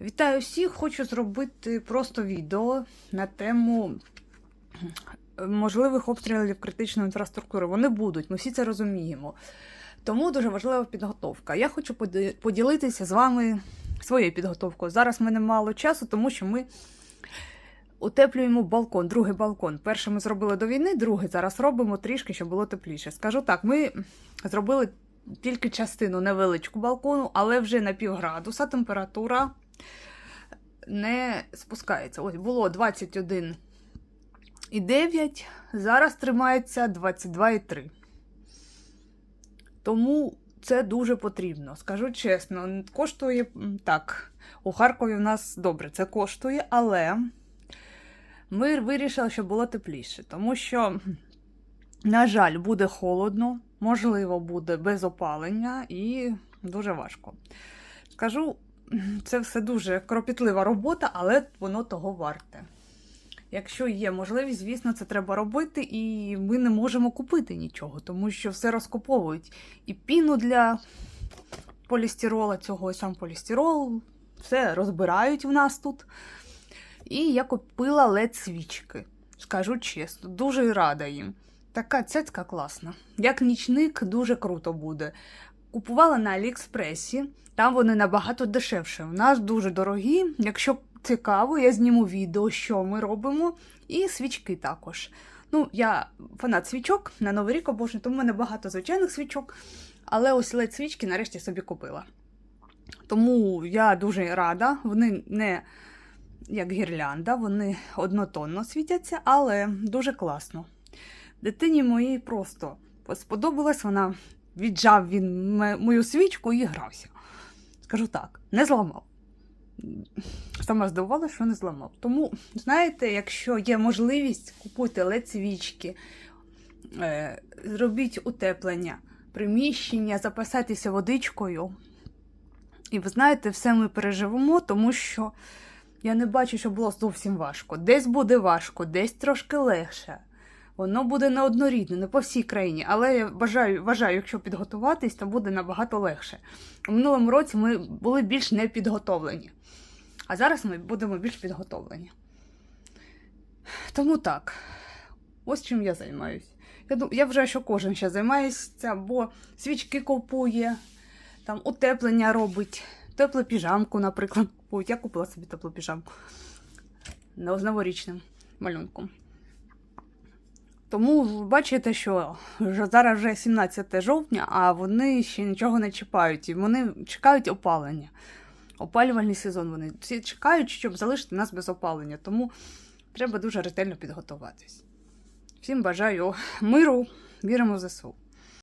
Вітаю всіх! Хочу зробити просто відео на тему можливих обстрілів критичної інфраструктури. Вони будуть, ми всі це розуміємо. Тому дуже важлива підготовка. Я хочу поділитися з вами своєю підготовкою. Зараз в мене мало часу, тому що ми утеплюємо балкон, другий балкон. Перший ми зробили до війни, другий зараз робимо трішки, щоб було тепліше. Скажу так, ми зробили тільки частину невеличку балкону, але вже на пів градуса температура не спускається. Ось було 21,9, зараз тримається 22,3. Тому це дуже потрібно. Скажу чесно, коштує так. У Харкові в нас добре це коштує, але ми вирішили, щоб було тепліше, тому що, на жаль, буде холодно, можливо, буде без опалення і дуже важко. Скажу, це все дуже кропітлива робота, але воно того варте. Якщо є можливість, звісно, це треба робити, і ми не можемо купити нічого, тому що все розкуповують. І піну для полістирола, цього і сам полістирол, все розбирають в нас тут. І я купила led свічки. Скажу чесно, дуже рада їм. Така цецька класна. Як нічник, дуже круто буде. Купувала на Аліекспресі, там вони набагато дешевше. У нас дуже дорогі. Якщо цікаво, я зніму відео, що ми робимо, і свічки також. Ну, я фанат свічок на Новий рік обожнюю, тому в мене багато звичайних свічок, але ось led свічки нарешті собі купила. Тому я дуже рада. Вони не як гірлянда, вони однотонно світяться, але дуже класно. Дитині моїй просто сподобалось, вона віджав він мою свічку і грався. Скажу так, не зламав. Сама здивувалася, що не зламав. Тому, знаєте, якщо є можливість, купуйте led свічки, е, зробіть утеплення, приміщення, запасайтеся водичкою. І ви знаєте, все ми переживемо, тому що я не бачу, що було зовсім важко. Десь буде важко, десь трошки легше. Воно буде неоднорідне, не по всій країні, але я вважаю, вважаю, якщо підготуватись, то буде набагато легше. У минулому році ми були більш непідготовлені, а зараз ми будемо більш підготовлені. Тому так, ось чим я займаюсь. Я, дум- я вважаю, що кожен ще займається, бо свічки купує, там утеплення робить, теплу піжамку, наприклад, купують. Я купила собі теплу піжамку з новорічним малюнком. Тому бачите, що зараз вже 17 жовтня, а вони ще нічого не чіпають. І вони чекають опалення. Опалювальний сезон вони всі чекають, щоб залишити нас без опалення. Тому треба дуже ретельно підготуватись. Всім бажаю миру, віримо в ЗСУ.